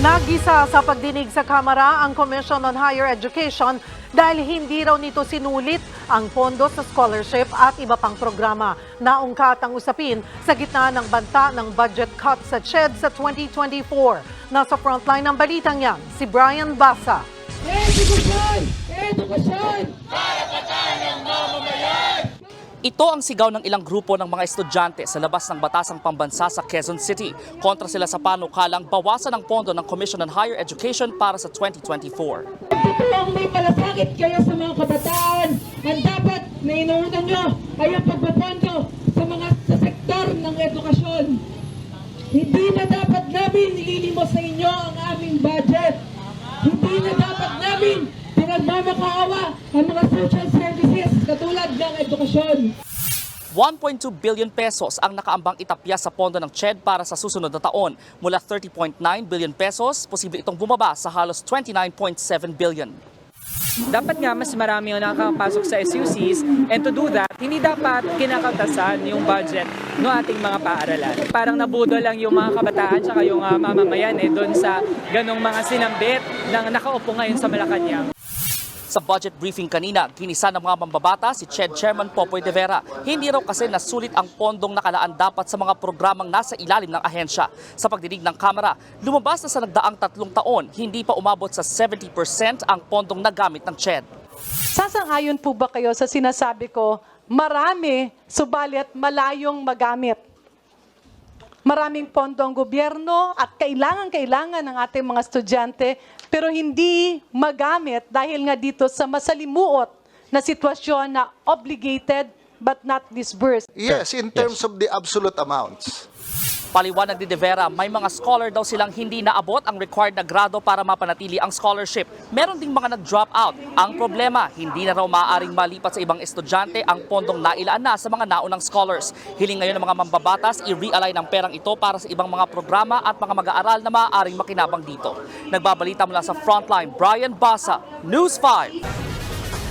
Nagisa sa pagdinig sa Kamara ang Commission on Higher Education dahil hindi raw nito sinulit ang pondo sa scholarship at iba pang programa. Naungkat ang usapin sa gitna ng banta ng budget cut sa CHED sa 2024. Nasa frontline ng balitang yan, si Brian Basa. Edukasyon! Edukasyon! Ito ang sigaw ng ilang grupo ng mga estudyante sa labas ng batasang pambansa sa Quezon City. Kontra sila sa panukalang bawasan ang pondo ng Commission on Higher Education para sa 2024. Totoong may malasakit kayo sa mga kabataan. Ang dapat na inuunan nyo ay ang pagpapondo sa mga sa sektor ng edukasyon. Hindi na dapat namin nililimos sa inyo ang aming budget. Hindi na dapat namin pinagmamakaawa ang mga social services katulad ng edukasyon. 1.2 billion pesos ang nakaambang itapya sa pondo ng CHED para sa susunod na taon. Mula 30.9 billion pesos, posible itong bumaba sa halos 29.7 billion. dapat nga mas marami ang nakakapasok sa SUCs and to do that, hindi dapat kinakaltasan yung budget ng ating mga paaralan. Parang nabudo lang yung mga kabataan tsaka yung ah, mamamayan eh doon sa ganong mga sinambit na nakaupo ngayon sa Malacanang. Sa budget briefing kanina, ginisa ng mga mambabata si CHED Chairman Popoy de Vera. Hindi raw kasi nasulit ang pondong nakalaan dapat sa mga programang nasa ilalim ng ahensya. Sa pagdinig ng Kamara, lumabas na sa nagdaang tatlong taon, hindi pa umabot sa 70% ang pondong nagamit ng CHED. Sasang-ayon po ba kayo sa sinasabi ko, marami, subalit malayong magamit? Maraming pondo ang gobyerno at kailangan-kailangan ng ating mga estudyante, pero hindi magamit dahil nga dito sa masalimuot na sitwasyon na obligated but not disbursed. Yes, in terms of the absolute amounts. Paliwanag ni De Vera, may mga scholar daw silang hindi naabot ang required na grado para mapanatili ang scholarship. Meron ding mga nag-drop out. Ang problema, hindi na raw maaaring malipat sa ibang estudyante ang pondong nailaan na sa mga naunang scholars. Hiling ngayon ng mga mambabatas, i-realign ang perang ito para sa ibang mga programa at mga mag-aaral na maaaring makinabang dito. Nagbabalita mula sa Frontline, Brian Basa, News 5.